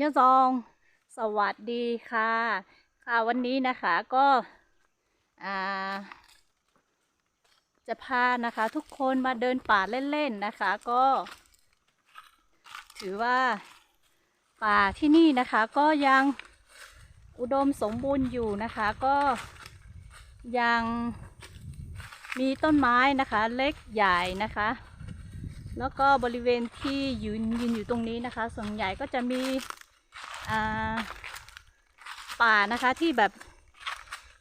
ยะซอง สวัสดีค่ะ ค่ะวันนี้นะคะก็จะพานะคะทุกคนมาเดินป่าเล่นๆนะคะ ก็ ถือว่าป่าที่นี่นะคะก็ยังอุดมสมบูรณ์อยู่นะคะ ก็ยังมีต้นไม้นะคะเล็กใหญ่นะคะ แล้วก็บริเวณที่ยืนยืนอยู่ตรงนี้นะคะ ส่วนใหญ่ก็จะมี ป่านะคะที่แบบ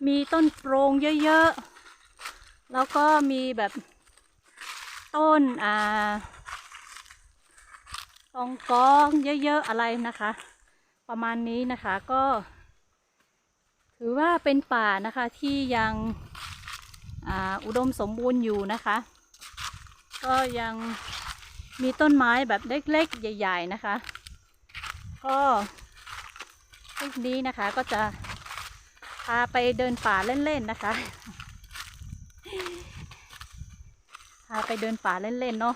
มีต้นโปรงเยอะๆ แล้วก็มีแบบต้นอ่าตองกองเยอะๆ อะไรนะคะ ประมาณนี้นะคะก็ ถือว่าเป็นป่านะคะที่ยังอ,อุดมสมบูรณ์อยู่นะคะ ก็ยังมีต้นไม้แบบเล็กๆ ใหญ่ ๆ นะคะ ก็ ลิปนี้นะคะก็จะพาไปเดินป่าเล่นๆนะคะ พาไปเดินป่าเล่นๆเนาะ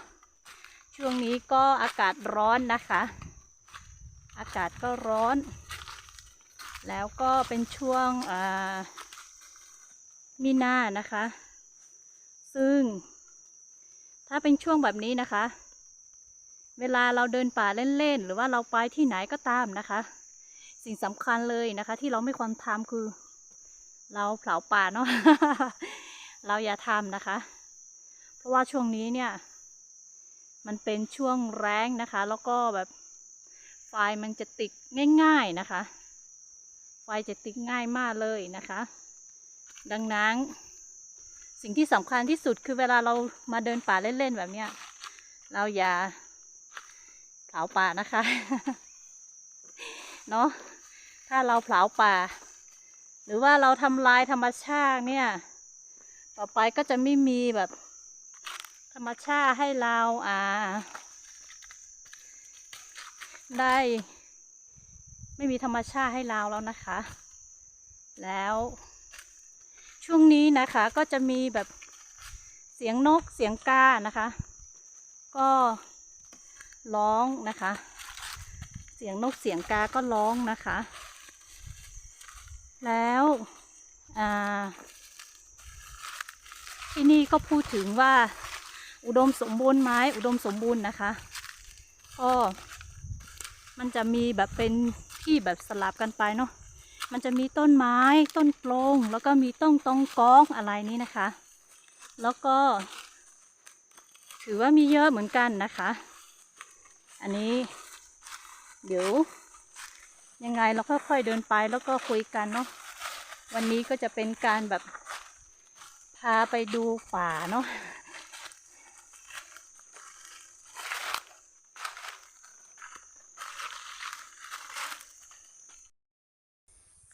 ช่วงนี้ก็อากาศร้อนนะคะ อากาศก็ร้อน แล้วก็เป็นช่วงมีนานะคะ ซึ่ง ถ้าเป็นช่วงแบบนี้นะคะ เวลาเราเดินป่าเล่นๆ หรือว่าเราไปที่ไหนก็ตามนะคะ สิ่งสำคัญเลยนะคะ ที่เราไม่ควรทำคือ เราเผาป่าเนาะเราอย่าทำนะคะ เพราะว่าช่วงนี้เนี่ย มันเป็นช่วงแรงนะคะ แล้วก็แบบไฟมันจะติดง่าย ๆนะคะ ไฟจะติดง่ายมากเลยนะคะ ดังนั้น สิ่งที่สำคัญที่สุดคือเวลาเรามาเดินป่าเล่นๆแบบเนี้ยเราอย่าเผาป่านะคะ เนาะ ถ้าเราเผาป่า หรือว่าเราทำลายธรรมชาติเนี่ย ต่อไปก็จะไม่มีแบบ ธรรมชาติให้เราอ่า ได้ ไม่มีธรรมชาติให้เราแล้วนะคะ แล้วช่วงนี้นะคะก็จะมีแบบเสียงนกเสียงกานะคะ ก็ร้องนะคะ เสียงนกเสียงกาก็ร้องนะคะ แล้วที่นี่ก็พูดถึงว่าอุดมสมบูรณ์ไหมอุดมสมบูรณ์นะคะก็มันจะมีแบบเป็นที่แบบสลับกันไปเนาะมันจะมีต้นไม้ต้นโปรงแล้วก็มีต้นตองกองอะไรนี้นะคะ แล้วก็ ถือว่ามีเยอะเหมือนกันนะคะ อันนี้ เดี๋ยว ยังไงเราค่อยๆเดินไปแล้วก็คุยกันเนาะวันนี้ก็จะเป็นการแบบพาไปดูป่าเนาะ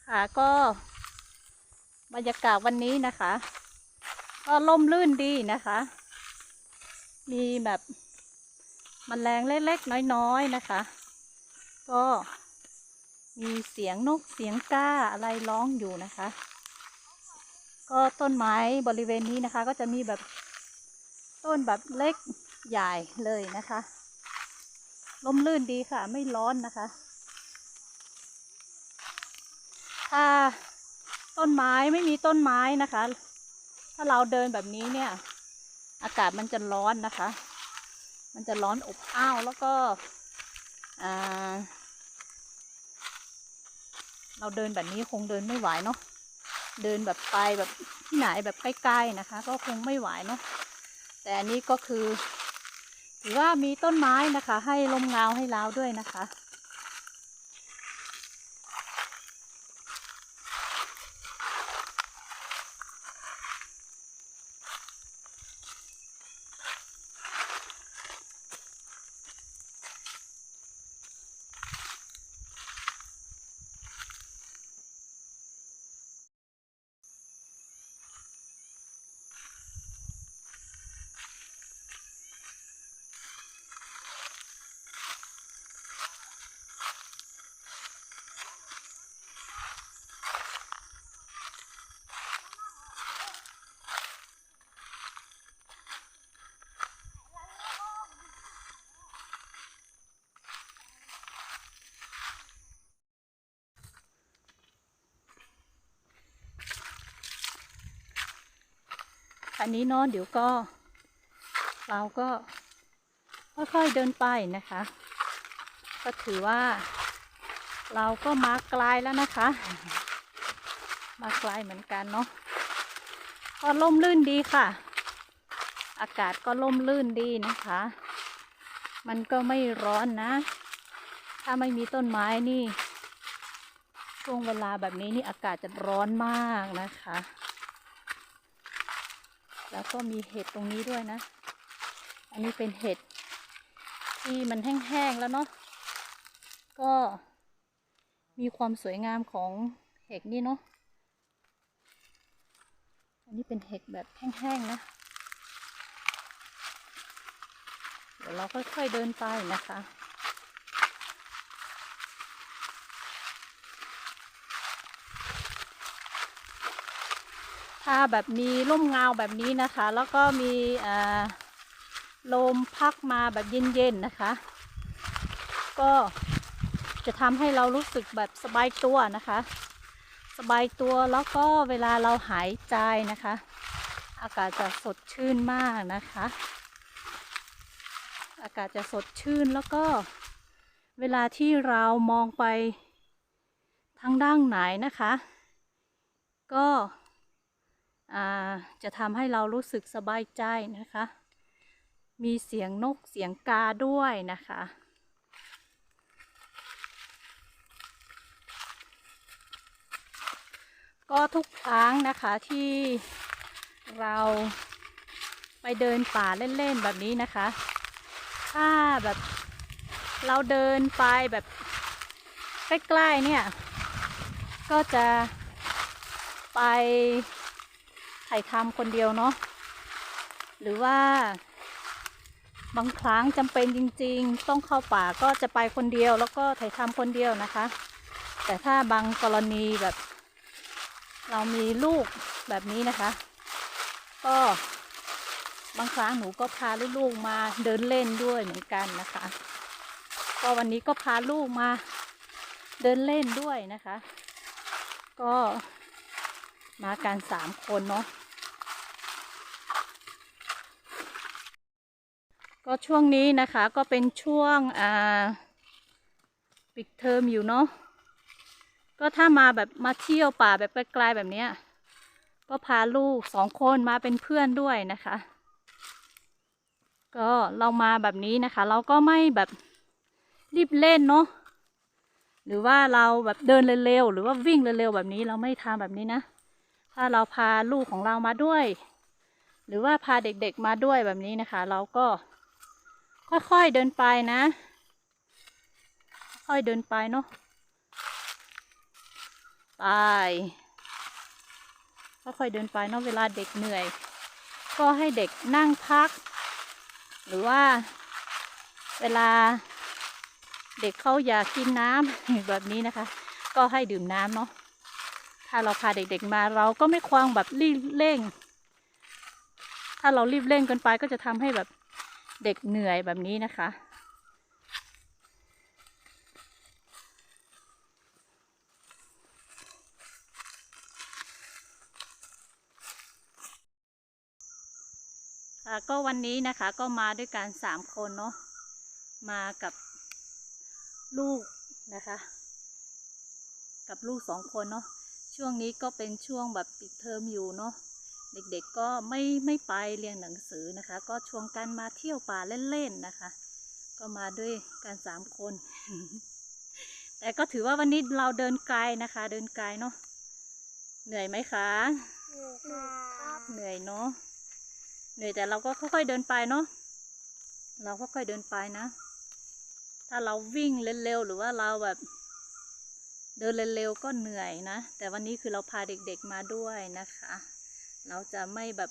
ค่ะก็บรรยากาศวันนี้นะคะ ก็ล่มลื่นดีนะคะ มีแบบมแมลงเล็กๆน้อยๆนะคะ ก็ มีเสียงนกเสียงก้าอะไรร้องอยู่นะคะ ก็ต้นไม้บริเวณนี้นะคะ ก็จะมีแบบต้นแบบเล็กใหญ่เลยนะคะลมลื่นดีค่ะ ไม่ร้อนนะคะ ถ้าต้นไม้ไม่มีต้นไม้นะคะ ถ้าเราเดินแบบนี้เนี่ย อากาศมันจะร้อนนะคะ มันจะร้อนอบอ้าวแล้วก็อ่า เราเดินแบบนี้คงเดินไม่ไหวเนาะเดินแบบไปแบบที่ไหนแบบใกล้ๆนะคะ ก็คงไม่ไหวเนาะแต่อันนี้ก็คือ ถือว่ามีต้นไม้นะคะ ให้ลมเงาให้เราด้วยนะคะ อันนี้เนาะเดี๋ยวก็ เราก็ค่อยๆเดินไปนะคะ ก็ถือว่า เราก็มาไกลแล้วนะคะ มาไกลเหมือนกันเนาะก็ล่มลื่นดีค่ะ อากาศก็ล่มลื่นดีนะคะ มันก็ไม่ร้อนนะ ถ้าไม่มีต้นไม้นี่ช่วงเวลาแบบนี้นี่อากาศจะร้อนมากนะคะ แล้วก็มีเห็ดตรงนี้ด้วยนะ อันนี้เป็นเห็ดที่มันแห้งๆแล้วเนาะ ก็มีความสวยงามของเห็ดนี่เนาะ อันนี้เป็นเห็ดแบบแห้งๆนะ เดี๋ยวเราค่อยๆเดินไปนะคะ ถ้าแบบมีร่มเงาแบบนี้นะคะ แล้วก็มีลมพัดมาแบบเย็นๆนะคะ ก็จะทำให้เรารู้สึกแบบสบายตัวนะคะ สบายตัวแล้วก็เวลาเราหายใจนะคะ อากาศจะสดชื่นมากนะคะ อากาศจะสดชื่นแล้วก็เวลาที่เรามองไปทางด้านไหนนะคะ ก็ จะทำให้เรารู้สึกสบายใจนะคะ มีเสียงนกเสียงกาด้วยนะคะ ก็ทุกครั้งนะคะที่เราไปเดินป่าเล่นๆแบบนี้นะคะ ถ้าแบบเราเดินไปแบบใกล้ๆเนี่ย ก็จะไป ถ่ายทำคนเดียวเนาะหรือว่าบางครั้งจำเป็นจริง ๆ ต้องเข้าป่าก็จะไปคนเดียว แล้วก็ถ่ายทำคนเดียวนะคะ แต่ถ้าบางกรณีแบบ เรามีลูกแบบนี้นะคะ ก็บางครั้งหนูก็พาลูกๆมาเดินเล่นด้วยเหมือนกันนะคะ ก็วันนี้ก็พาลูกมาเดินเล่นด้วยนะคะ ก็มากันสามคนเนาะ ก็ช่วงนี้นะคะก็เป็นช่วงอ่าปิดเทอมอยู่เนาะก็ถ้ามาแบบมาเที่ยวป่าแบบไกลๆแบบเนี้ยก็พาลูกสองคนมาเป็นเพื่อนด้วยนะคะ ก็เรามาแบบนี้นะคะ เราก็ไม่แบบรีบเล่นเนาะหรือว่าเราแบบเดินเร็วๆหรือว่าวิ่งเร็วๆแบบนี้เราไม่ทำแบบนี้นะ ถ้าเราพาลูกของเรามาด้วย หรือว่าพาเด็กๆมาด้วยแบบนี้นะคะ เราก็ ค่อยๆเดินไปนะ ค่อยเดินไปเนาะไปค่อยๆเดินไปเนาะเวลาเด็กเหนื่อย ก็ให้เด็กนั่งพัก หรือว่า เวลา เด็กเขาอยากกินน้ำแบบนี้นะคะ ก็ให้ดื่มน้ำเนาะถ้าเราพาเด็กๆมาเราก็ไม่ควงแบบรีบเร่ง ถ้าเรารีบเร่งกินไปก็จะทำให้แบบ เด็กเหนื่อยแบบนี้นะคะ ก็วันนี้นะคะก็มาด้วยกันสามคนเนาะมากับลูกนะคะ กับลูกสองคนเนาะช่วงนี้ก็เป็นช่วงแบบปิดเทอมอยู่เนาะ เด็กๆก็ไม่ไม่ไปเรียนหนังสือนะคะ ก็ชวนกันมาเที่ยวป่าเล่นๆนะคะ ก็มาด้วยกันสามคน แต่ก็ถือว่าวันนี้เราเดินไกลนะคะ เดินไกลเนาะเหนื่อยไหมคะครับเหนื่อยเนาะเหนื่อยแต่เราก็ค่อยๆเดินไปเนาะเราค่อยๆเดินไปนะ ถ้าเราวิ่งเร็วๆหรือว่าเราแบบเดินเร็วๆก็เหนื่อยนะ แต่วันนี้คือเราพาเด็กๆมาด้วยนะคะ เราจะไม่แบบ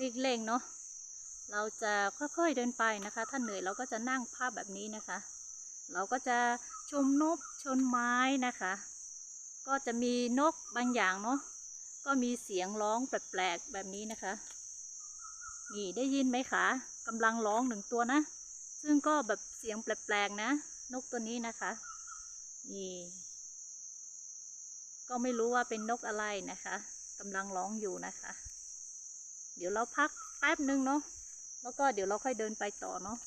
รีบเร่งเนาะเราจะค่อยๆเดินไปนะคะ ถ้าเหนื่อยเราก็จะนั่งภาพแบบนี้นะคะ เราก็จะชมนกชนไม้นะคะ ก็จะมีนกบางอย่างเนาะก็มีเสียงร้องแปลกๆแบบนี้นะคะ นี่ได้ยินไหมคะกำลังร้องหนึ่งตัวนะ ซึ่งก็แบบเสียงแปลกๆนะ นกตัวนี้นะคะ นี่ ก็ไม่รู้ว่าเป็นนกอะไรนะคะ กำลังร้องอยู่นะคะ เดี๋ยวเราพักแป๊บนึงเนาะแล้วก็เดี๋ยวเราค่อยเดินไปต่อเนาะ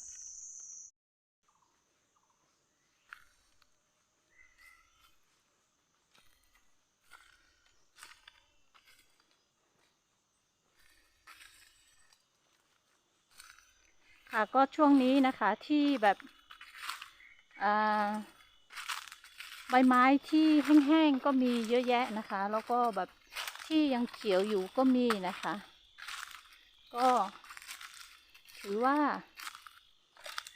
ค่ะก็ช่วงนี้นะคะที่แบบใบไม้ที่แห้งๆก็มีเยอะแยะนะคะ แล้วก็แบบ ที่ยังเขียวอยู่ก็มีนะคะ ก็ถือว่า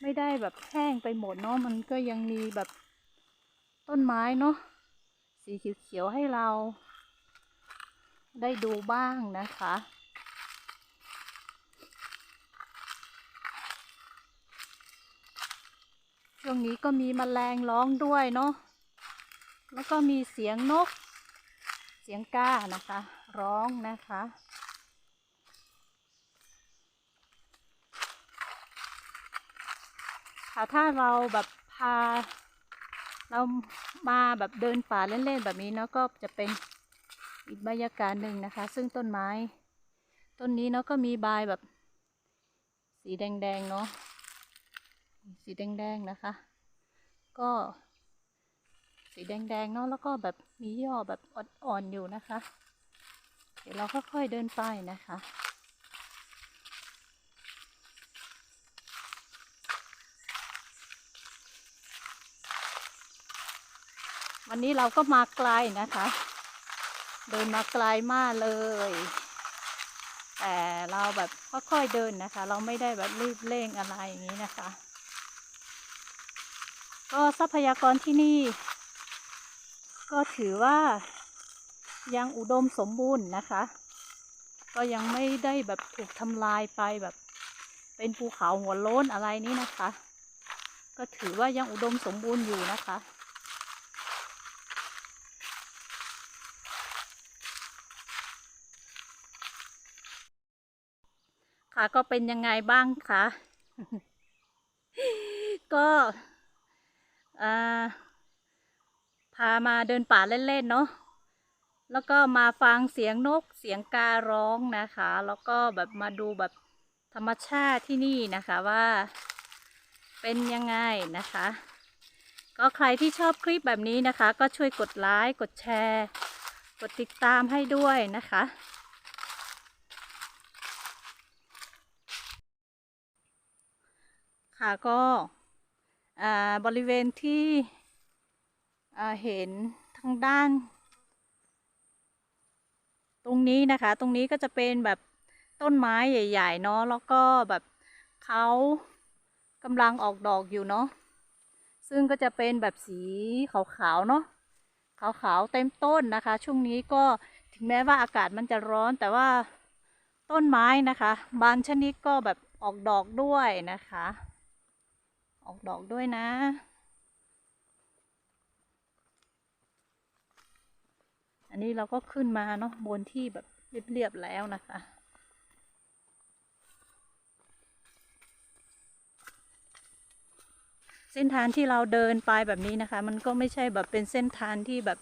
ไม่ได้แบบแห้งไปหมดเนาะมันก็ยังมีแบบต้นไม้เนาะสีเขียวๆให้เรา ได้ดูบ้างนะคะช่วงนี้ก็มีแมลงร้องด้วยเนาะ แล้วก็มีเสียงนก เสียงก้านะคะ ร้องนะคะ ค่ะถ้าเราแบบพา เรามาแบบเดินป่าเล่นๆแบบนี้เนาะก็จะเป็นอีกบรรยากาศหนึ่งนะคะ ซึ่งต้นไม้ ต้นนี้เนาะก็มีใบแบบ สีแดงๆเนาะสีแดงๆนะคะ ก็ สีแดงๆเนาะแล้วก็แบบมียอดแบบอ่อนๆอยู่นะคะ เดี๋ยวเราค่อยๆเดินไปนะคะวันนี้เราก็มาไกลนะคะ เดินมาไกลมากเลย แต่เราแบบค่อยๆเดินนะคะ เราไม่ได้แบบรีบเร่งอะไรอย่างนี้นะคะ ก็ทรัพยากรที่นี่ ก็ถือว่ายังอุดมสมบูรณ์นะคะ ก็ยังไม่ได้แบบถูกทำลายไปแบบเป็นภูเขาหัวโล้นอะไรนี้นะคะ ก็ถือว่ายังอุดมสมบูรณ์อยู่นะคะ ค่ะก็เป็นยังไงบ้างคะก็อ่า พามาเดินป่าเล่นๆเนาะแล้วก็มาฟังเสียงนกเสียงการ้องนะคะ แล้วก็แบบมาดูแบบธรรมชาติที่นี่นะคะว่า เป็นยังไงนะคะ ก็ใครที่ชอบคลิปแบบนี้นะคะ ก็ช่วยกดไลค์กดแชร์ กดติดตามให้ด้วยนะคะค่ะก็อ่าบริเวณที่ เห็นทางด้าน ตรงนี้นะคะ ตรงนี้ก็จะเป็นแบบต้นไม้ใหญ่ ๆ เนาะแล้วก็แบบเขากำลังออกดอกอยู่เนาะซึ่งก็จะเป็นแบบสีขาวๆเนาะขาวๆเต็มต้นนะคะ ช่วงนี้ก็ถึงแม้ว่าอากาศมันจะร้อนแต่ว่าต้นไม้นะคะบางชนิดก็แบบออกดอกด้วยนะคะ ออกดอกด้วยนะ อันนี้เราก็ขึ้นมาเนาะบนที่แบบเรียบๆแล้วนะคะเส้นทางที่เราเดินไปแบบนี้นะคะ มันก็ไม่ใช่แบบเป็นเส้นทางที่แบบ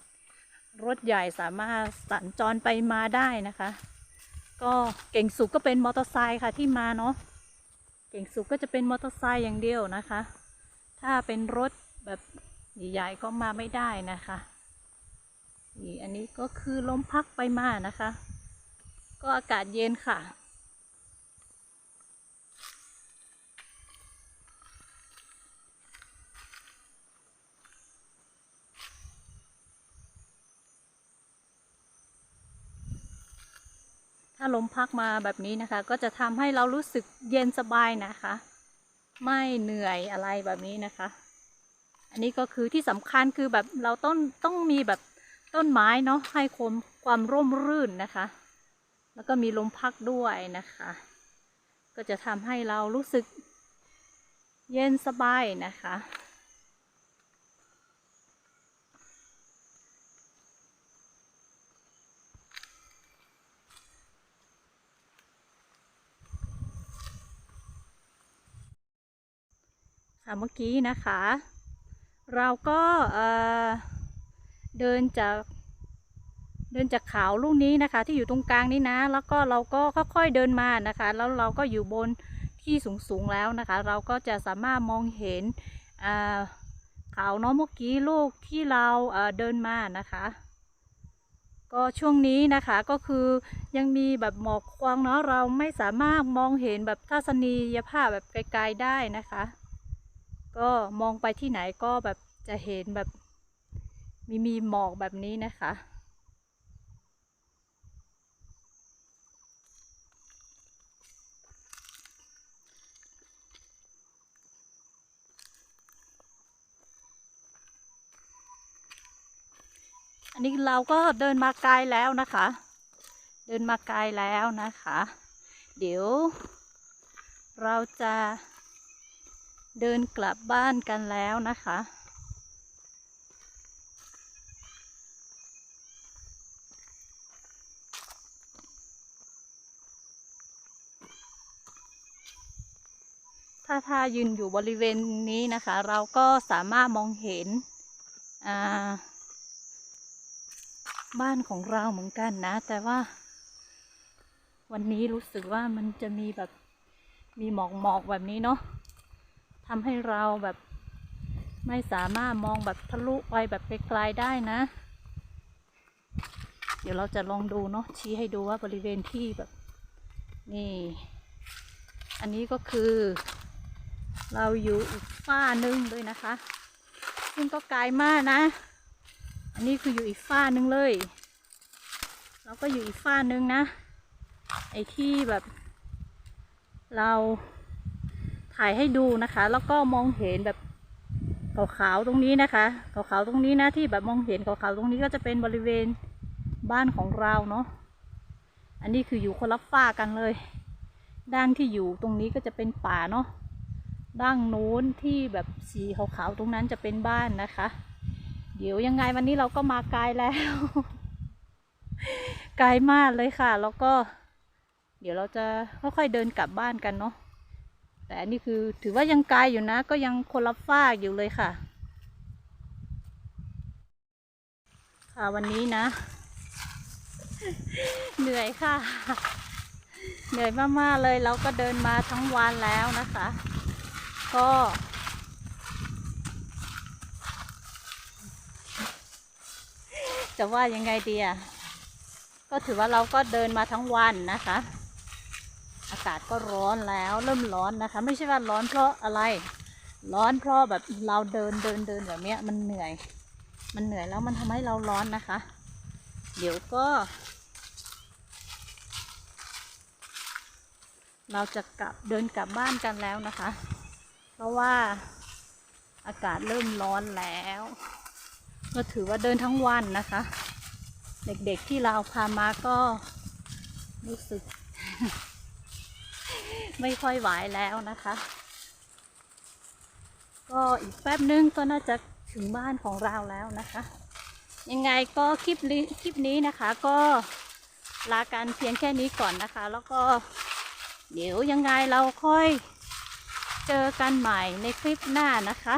รถใหญ่สามารถสัญจรไปมาได้นะคะ ก็เก่งสุดก็เป็นมอเตอร์ไซค์ค่ะที่มาเนาะเก่งสุดก็จะเป็นมอเตอร์ไซค์อย่างเดียวนะคะ ถ้าเป็นรถแบบใหญ่ๆก็มาไม่ได้นะคะ นี่อันนี้ก็คือลมพักไปมานะคะ ก็อากาศเย็นค่ะ ถ้าลมพักมาแบบนี้นะคะ ก็จะทำให้เรารู้สึกเย็นสบายนะคะ ไม่เหนื่อยอะไรแบบนี้นะคะ อันนี้ก็คือที่สำคัญคือแบบเราต้องต้องมีแบบ ต้นไม้เนาะให้ความความร่มรื่นนะคะ แล้วก็มีลมพักด้วยนะคะ ก็จะทำให้เรารู้สึกเย็นสบายนะคะ ค่ะเมื่อกี้นะคะ เราก็เอ่อ เดินจากเดินจากเขาลูกนี้นะคะ ที่อยู่ตรงกลางนี้นะ แล้วก็เราก็ค่อยๆเดินมานะคะ แล้วเราก็อยู่บนที่สูงๆแล้วนะคะ เราก็จะสามารถมองเห็นอ่าเขาเนาะเมื่อกี้ลูกที่เราเดินมานะคะ ก็ช่วงนี้นะคะก็คือยังมีแบบหมอกควันเนาะเราไม่สามารถมองเห็นแบบทัศนียภาพแบบไกลๆได้นะคะ ก็มองไปที่ไหนก็แบบจะเห็นแบบ มีมีหมอกแบบนี้นะคะ อันนี้เราก็เดินมาไกลแล้วนะคะ เดินมาไกลแล้วนะคะ เดี๋ยว เราจะเดินกลับบ้านกันแล้วนะคะ ถ้าถ้ายืนอยู่บริเวณนี้นะคะ เราก็สามารถมองเห็นบ้านของเราเหมือนกันนะ แต่ว่า วันนี้รู้สึกว่ามันจะมีแบบมีหมอกหมอกแบบนี้เนาะทำให้เราแบบไม่สามารถมองแบบทะลุไปแบบไกลๆได้นะ เดี๋ยวเราจะลองดูเนาะชี้ให้ดูว่าบริเวณที่แบบนี่ อันนี้ก็คือ เราอยู่อีกฝ้าหนึ่งเลยนะคะ ซึ่งก็ไกลมากนะ อันนี้คืออยู่อีกฝ้าหนึ่งเลยแล้วก็อยู่อีกฝ้าหนึ่งนะ ไอ้ที่แบบ เราถ่ายให้ดูนะคะ แล้วก็มองเห็นแบบขาวๆตรงนี้นะคะขาวๆตรงนี้นะที่แบบมองเห็นขาวๆตรงนี้ก็จะเป็นบริเวณบ้านของเราเนาะ อันนี้คืออยู่คนละฝ้ากันเลย ด้านที่อยู่ตรงนี้ก็จะเป็นป่าเนาะ ด้านนู้นที่แบบสีขาวๆตรงนั้นจะเป็นบ้านนะคะ เดี๋ยวยังไงวันนี้เราก็มาไกลแล้ว ไกลมากเลยค่ะ แล้วก็ เดี๋ยวเราจะค่อยๆเดินกลับบ้านกันเนาะแต่อันนี้คือถือว่ายังไกลอยู่นะ ก็ยังคนละฝากอยู่เลยค่ะ ค่ะวันนี้นะ เหนื่อยค่ะ เหนื่อยมากๆเลยเราก็เดินมาทั้งวันแล้วนะคะ ก็จะว่ายังไงดีอะก็ถือว่าเราก็เดินมาทั้งวันนะคะ อากาศก็ร้อนแล้วเริ่มร้อนนะคะ ไม่ใช่ว่าร้อนเพราะอะไร ร้อนเพราะแบบเราเดินเดินเดินแบบเนี้ยมันเหนื่อย มันเหนื่อยแล้วมันทำให้เราร้อนนะคะ เดี๋ยวก็ เราจะกลับเดินกลับบ้านกันแล้วนะคะ เพราะว่าอากาศเริ่มร้อนแล้ว ก็ถือว่าเดินทั้งวันนะคะ เด็กๆที่เราพามาก็รู้สึก ไม่ค่อยไหวแล้วนะคะ ก็อีกแป๊บนึงก็น่าจะถึงบ้านของเราแล้วนะคะ ยังไงก็คลิปนี้คลิปนี้นะคะ ก็ลากันเพียงแค่นี้ก่อนนะคะ แล้วก็เดี๋ยวยังไงเราค่อย เจอกันใหม่ในคลิปหน้านะคะ